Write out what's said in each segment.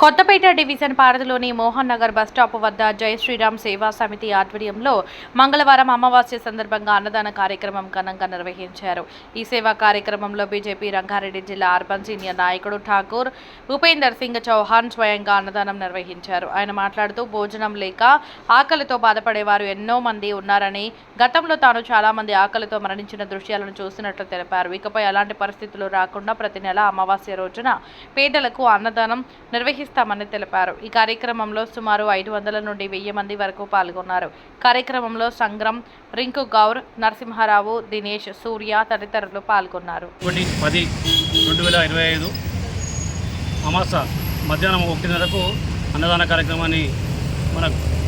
Kothapeta division పారదిలోని Mohan Nagar bus stop వద్ద జై శ్రీరామ్ సేవా సమితి ఆధ్వర్యంలో మంగళవారం అమావాస్య సందర్భంగా అన్నదాన కార్యక్రమం ఘనంగా నిర్వహించారు. ఈ సేవా కార్యక్రమంలో బీజేపీ రంగారెడ్డి జిల్లా అర్బన్ సీనియర్ నాయకుడు ఠాకూర్ ఉపేందర్ సింగ్ చౌహాన్ స్వయంగా అన్నదానం నిర్వహించారు. ఆయన మాట్లాడుతూ భోజనం లేక ఆకలితో బాధపడేవారు ఎన్నో మంది ఉన్నారని గతంలో తాను చాలా మంది ఆకలితో మరణించిన దృశ్యాలను చూసినట్లు తెలిపారు. ఇకపై అలాంటి పరిస్థితులు రాకుండా ప్రతి నెల అమావాస్య రోజున పేదలకు అన్నదానం నిర్వహిస్తామని తెలిపారు. ఈ కార్యక్రమంలో సుమారు ఐదు వందల నుండి వెయ్యి మంది వరకు పాల్గొన్నారు. కార్యక్రమంలో సంగ్రం రింకు గౌర్ నరసింహారావు దినేష్ సూర్య తదితరులు పాల్గొన్నారు. పది రెండు వేల ఇరవై ఐదు అమాస మధ్యాహ్నం ఒకటిన్నరకు అన్నదాన కార్యక్రమాన్ని మన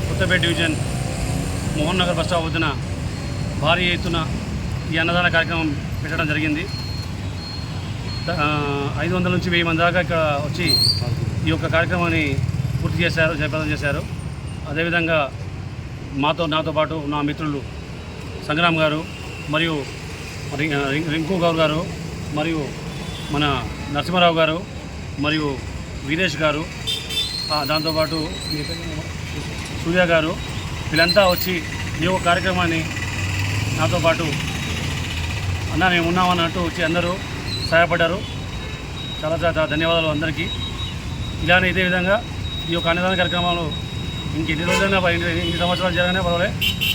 కొత్తపేట డివిజన్ మోహన్ నగర్ బస్ వద్దన భారీ ఎత్తున ఈ అన్నదాన కార్యక్రమం పెట్టడం జరిగింది. ఐదు వందల నుంచి వెయ్యి మంది దాకా ఇక్కడ వచ్చి ఈ యొక్క కార్యక్రమాన్ని పూర్తి చేశారు జయప్రదం చేశారు. అదేవిధంగా మాతో నాతో పాటు నా మిత్రులు సంగ్రామ్ గారు మరియు రింకు గౌర్ గారు మరియు మన నరసింహారావు గారు మరియు వీరేష్ గారు దాంతోపాటు సూర్య గారు వీళ్ళంతా వచ్చి ఈ యొక్క కార్యక్రమాన్ని నాతో పాటు అన్న మేము ఉన్నామన్నట్టు వచ్చి అందరూ సహాయపడ్డారు. చాలా చాలా ధన్యవాదాలు అందరికీ. ఇలానే ఇదే విధంగా ఈ యొక్క అన్నదాన కార్యక్రమాలు ఇంకెన్ని రోజులైనా ఎన్ని ఎన్ని సంవత్సరాలు జరగనే పర్వాలే.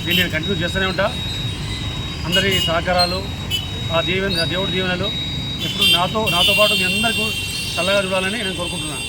దీన్ని నేను కంటిన్యూ చేస్తూనే ఉంటా. అందరి సహకారాలు ఆ దీవెన ఆ దేవుడి దీవెనలు ఎప్పుడు నాతో నాతో పాటు మీ అందరికీ చల్లగా చూడాలని నేను కోరుకుంటున్నాను